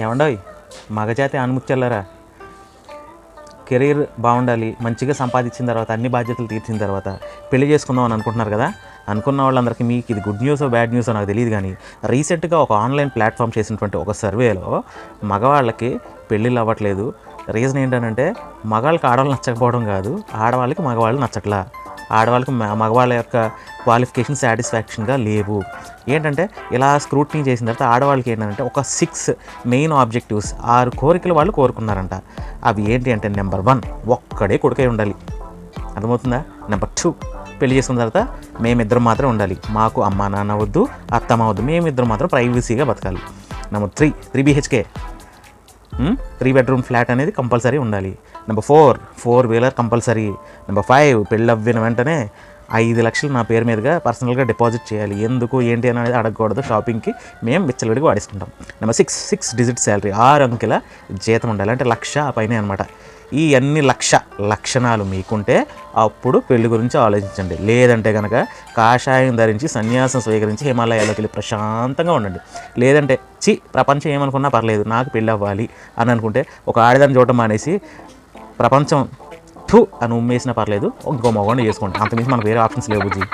ఏమండోయ్? మగజాతి ఆనుముచ్చల్లరా కెరీర్ బాగుండాలి మంచిగా సంపాదించిన తర్వాత అన్ని బాధ్యతలు తీర్చిన తర్వాత పెళ్ళి చేసుకుందాం అని అనుకుంటున్నారు కదా? అనుకున్న వాళ్ళందరికీ మీకు ఇది గుడ్ న్యూస్ బ్యాడ్ న్యూస్ నాకు తెలియదు కానీ రీసెంట్గా ఒక ఆన్లైన్ ప్లాట్ఫామ్ చేసినటువంటి ఒక సర్వేలో మగవాళ్ళకి పెళ్ళిళ్ళు అవ్వట్లేదు. రీజన్ ఏంటంటే మగవాళ్ళకి ఆడవాళ్ళు నచ్చకపోవడం కాదు ఆడవాళ్ళకి మగవాళ్ళు నచ్చట్లా. ఆడవాళ్ళకి మగవాళ్ళ యొక్క క్వాలిఫికేషన్ సాటిస్ఫాక్షన్గా లేవు. ఏంటంటే ఇలా స్క్రూటినీ చేసిన తర్వాత ఆడవాళ్ళకి ఏంటంటే ఒక సిక్స్ మెయిన్ ఆబ్జెక్టివ్స్ ఆరు కోరికలు వాళ్ళు కోరుకున్నారంట. అవి ఏంటి అంటే నెంబర్ వన్ ఒక్కడే కొడుకై ఉండాలి. అర్థమవుతుందా? నెంబర్ టూ పెళ్ళి చేసుకున్న తర్వాత మేమిద్దరం మాత్రం ఉండాలి. మాకు అమ్మ నాన్న వద్దు అత్తమ్మ వద్దు మేమిద్దరం మాత్రం ప్రైవసీగా బతకాలి. Number three three BHK three bedroom flat అనేది కంపల్సరీ ఉండాలి. Number four four wheeler compulsory number five పెళ్ళి అవ్విన వెంటనే ఐదు లక్షలు నా పేరు మీదుగా పర్సనల్గా డిపాజిట్ చేయాలి. ఎందుకు ఏంటి అనేది అడగకూడదు. షాపింగ్కి మేము విచ్చలవిడిగా వాడేసుకుంటాం. Number six six digit salary. ఆరు అంకెల జీతం ఉండాలి. అంటే లక్ష పైన పైనే అనమాట ఈ అన్ని లక్ష లక్షణాలు మీకుంటే అప్పుడు పెళ్ళి గురించి ఆలోచించండి. లేదంటే కనుక కాషాయం ధరించి సన్యాసం స్వీకరించి హిమాలయాల్లోకి వెళ్ళి ప్రశాంతంగా ఉండండి. లేదంటే చి ప్రపంచం ఏమనుకున్నా పర్లేదు నాకు పెళ్ళి అవ్వాలి అని అనుకుంటే ఒక ఆడదాన్ని చూడటం మానేసి ప్రపంచం థూ అని ఉమ్మేసినా పర్లేదు. ఇంకో మగవాడిని చేసుకోండి అంతమించి మనకు వేరే ఆప్షన్స్ లేవు బుజ్జి.